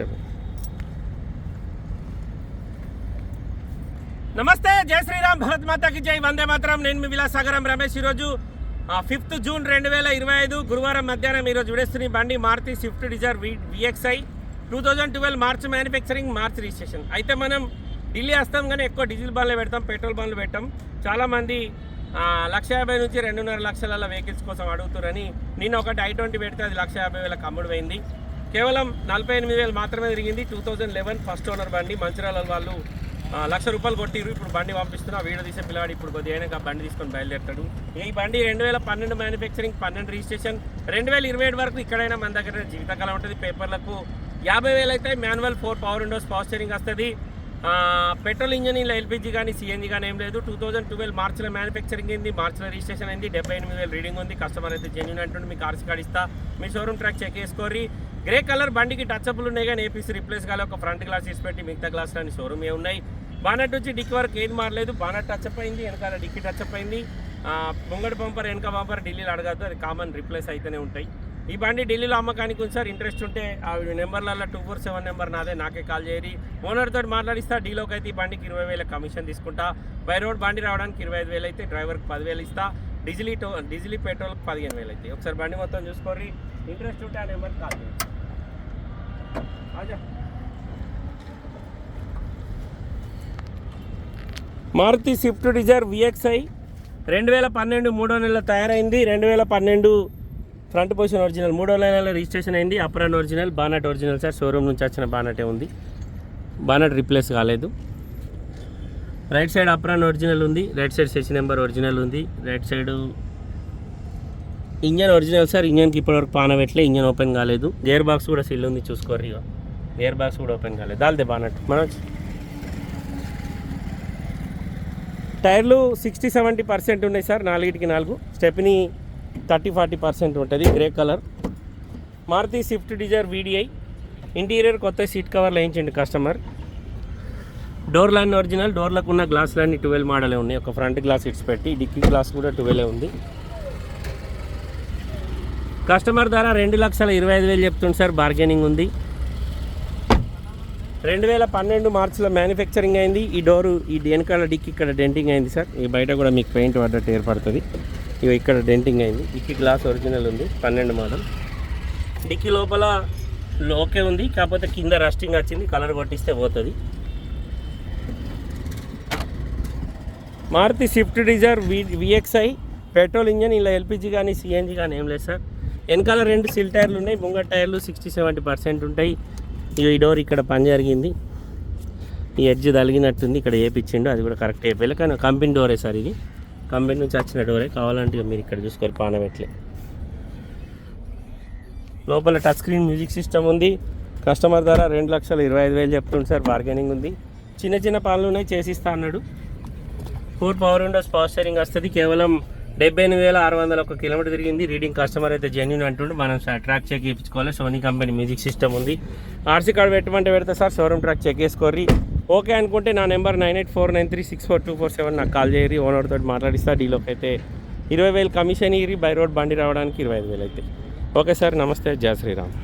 చెప్పు. నమస్తే జై శ్రీరామ్ భరత్ మాతాకి జై వందే మాత్రం. నేను మీ విలాసాగరం రమేష్ ఈరోజు ఫిఫ్త్ జూన్ రెండు వేల ఇరవై ఐదు గురువారం మధ్యాహ్నం ఈరోజు విడేస్తున్న బండి Maruti Swift Dzire V VXi two thousand twelve March manufacturing March registration. అయితే మనం ఢిల్లీ వస్తాం కానీ ఎక్కువ డీజిల్ బండ్లు పెడతాం పెట్రోల్ బండ్లు పెట్టాం. చాలామంది లక్ష యాభై నుంచి రెండున్నర లక్షల వెహికల్స్ కోసం అడుగుతారని నేను ఒకటి ఐ ట్వంటీ పెడితే అది లక్ష యాభై వేల కమ్ముడు పోయింది. కేవలం నలభై ఎనిమిది వేలు మాత్రమే తిరిగింది. Two thousand eleven first owner బండి. మంచిర్యాల వాళ్ళు లక్ష రూపాయలు కొట్టిరు ఇప్పుడు బండి పంపిస్తున్నా వీడియో తీసే పిల్లవాడు ఇప్పుడు కొద్దిగా అయినాక బండి తీసుకొని బయలుదేరుతాడు. ఈ బండి రెండు వేల పన్నెండు మ్యానుఫ్యాక్చరింగ్ పన్నెండు రిజిస్ట్రేషన్ రెండు వేల ఇరవై ఏడు వరకు ఇక్కడైనా మన దగ్గర జీవితకాలం ఉంటుంది. పేపర్లకు యాభై వేలు అయితే manual four power windows power steering వస్తుంది. పెట్రోల్ ఇంజన్ ఇలా ఎల్పిజి కానీ సిఎన్జి కానీ ఏం లేదు. టూ థౌసండ్ ట్వెల్వ్ మార్చిలో మ్యానుఫ్యాక్చరింగ్ అయింది మార్చిలో రిజిస్ట్రేషన్ అయింది. డెబ్బై ఎనిమిది వేలు రీడింగ్ ఉంది. కస్టమర్ అయితే జెన్యున్ అంటుండే మీకు ఆర్సీ కార్డ్ ఇస్తా. మీ షోరూమ్ ట్రాక్ చెక్ చేసుకోరి గ్రే కలర్ బండికి టచ్అప్లు ఉన్నాయి కానీ ఏపీసీ రిప్లేస్ కాలే. ఒక ఫ్రంట్ గ్లాస్ తీసి పెట్టి మిగతా గ్లాస్ అని షోరూమ్ ఏ ఉన్నాయి. బానట్ వచ్చి డిక్కి వరకు ఏది మారలేదు. బానట్ టచ్అప్ అయింది వెనకాల డిక్కి టచ్అప్ అయింది. ముంగడి బంపర్ వెనక బంపర్ ఢిల్లీలో అడగద్దు. అది కామన్ రిప్లేస్ అయితేనే ఉంటాయి. ఈ బండి ఢిల్లీలో అమ్మకానికి ఉంది సార్. ఇంట్రెస్ట్ ఉంటే ఆ నెంబర్లలో టూ ఫోర్ సెవెన్ నెంబర్ నాదే నాకే కాల్ చేయరి. ఓనర్ తోటి మాట్లాడిస్తా డీలోకి అయితే ఈ బండికి ఇరవై వేల కమిషన్ తీసుకుంటా. బై రోడ్ బండి రావడానికి ఇరవై ఐదు వేలు అయితే డ్రైవర్కి పదివేలు ఇస్తా. డీజిల్ టో డీజిల్ పెట్రోల్కి పదిహేను వేలు అయితే ఒకసారి బండి మొత్తం చూసుకోరి ఇంట్రెస్ట్ ఉంటే ఆ నెంబర్కి కాల్ చేయండి. మారుతి స్విఫ్ట్ డిజైర్ విఎక్స్ఐ రెండు వేల పన్నెండు మూడో నెల తయారైంది. రెండు వేల పన్నెండు ఫ్రంట్ పొజిషన్ ఒరిజినల్ మూడో లైన్లో రిజిస్ట్రేషన్ అయింది apron original bonnet original. Sir showroom నుంచి వచ్చిన బానటే ఉంది. బానట్ రీప్లేస్ కాలేదు. రైట్ సైడ్ అప్రాన్ ఒరిజినల్ ఉంది right side session number original ఉంది right side engine original. Sir ఇంజన్కి ఇప్పటివరకు పాన పెట్టలే ఇంజన్ ఓపెన్ కాలేదు. గేర్ బాక్స్ కూడా సిల్ ఉంది చూసుకోరు ఇక గేర్ బాక్స్ కూడా ఓపెన్ కాలేదు. దాల్దే బానట్. మనోజ్ టైర్లు సిక్స్టీ సెవెంటీ పర్సెంట్ ఉన్నాయి సార్ నాలుగిటికి నాలుగు. స్టెప్ని థర్టీ ఫార్టీ పర్సెంట్ ఉంటుంది grey colour. Maruti Swift Dzire VDi interior కొత్త సీట్ కవర్లు వేయించండి కస్టమర్. డోర్ లైన్ ఒరిజినల్ డోర్లకు ఉన్న గ్లాసులన్నీ ట్వెల్వ్ మోడలే ఉన్నాయి. ఒక ఫ్రంట్ గ్లాస్ ఇట్స్ పెట్టి డిక్కీ గ్లాస్ కూడా ట్వెల్వ్ ఉంది. కస్టమర్ ధర రెండు లక్షల ఇరవై ఐదు వేలు చెప్తుంది సార్ బార్గెనింగ్ ఉంది. రెండు వేల పన్నెండు మార్చిలో మ్యానుఫ్యాక్చరింగ్ అయింది. ఈ డోరు ఈ వెనకాల డిక్కి ఇక్కడ డెంటింగ్ అయింది సార్. ఈ బయట కూడా మీకు పెయింట్ పడ్డట్టు ఏర్పడుతుంది. ఇవి ఇక్కడ డెంటింగ్ అయింది. డిక్కి గ్లాస్ ఒరిజినల్ ఉంది పన్నెండు మోడల్ డిక్కీ లోపల ఓకే ఉంది కాకపోతే కింద రస్టింగ్ వచ్చింది కలర్ కొట్టిస్తే పోతుంది. Maruti Swift Dzire V VXi petrol engine ఇలా ఎల్పిజి కానీ సిఎన్జి కానీ ఏం లేదు సార్. వెనకాల రెండు సిల్ టైర్లు ఉన్నాయి ముంగట టైర్లు సిక్స్టీ సెవెంటీ పర్సెంట్ ఉంటాయి. ఇగో ఈ డోర్ ఇక్కడ పని జరిగింది. ఈ ఎడ్జ్ తలిగినట్టుంది ఇక్కడ వేపించిండు అది కూడా కరెక్ట్ అయిపోయి కానీ కంపెనీ డోరే సార్ ఇది. కంపెనీ నుంచి వచ్చిన డోరే కావాలంటే ఇక మీరు ఇక్కడ చూసుకోరు పానమెట్లే లోపల టచ్ స్క్రీన్ మ్యూజిక్ సిస్టమ్ ఉంది. కస్టమర్ ధర రెండు లక్షల ఇరవై ఐదు వేలు చెప్తుంది సార్ బార్గెనింగ్ ఉంది. చిన్న చిన్న పనులు ఉన్నాయి చేసిస్తా అన్నాడు. Four power windows power steering వస్తుంది కేవలం డెబ్బై ఎనిమిది వేల ఆరు వందల ఒక కిలోమీటర్ తిరిగింది. రీడింగ్ కస్టమర్ అయితే జెన్యున్ అంటుండే. మనం ట్రాక్ చెక్ చేయించుకోవాలి. సోనీ కంపెనీ మ్యూజిక్ సిస్టమ్ ఉంది. ఆర్సీ కార్డ్ పెట్టమంటే పెడితే సార్ షోరూమ్ ట్రాక్ చెక్ చేసుకోరి ఓకే అనుకుంటే నా number nine eight four nine three six four two four seven నాకు కాల్ చేయరి. ఓనర్ తోటి మాట్లాడిస్తా డీలోకి అయితే ఇరవై వేలు కమిషన్ ఇరి బై రోడ్ బండి రావడానికి ఇరవై ఐదు వేలు అయితే. ఓకే సార్ నమస్తే. జయ శ్రీరామ్.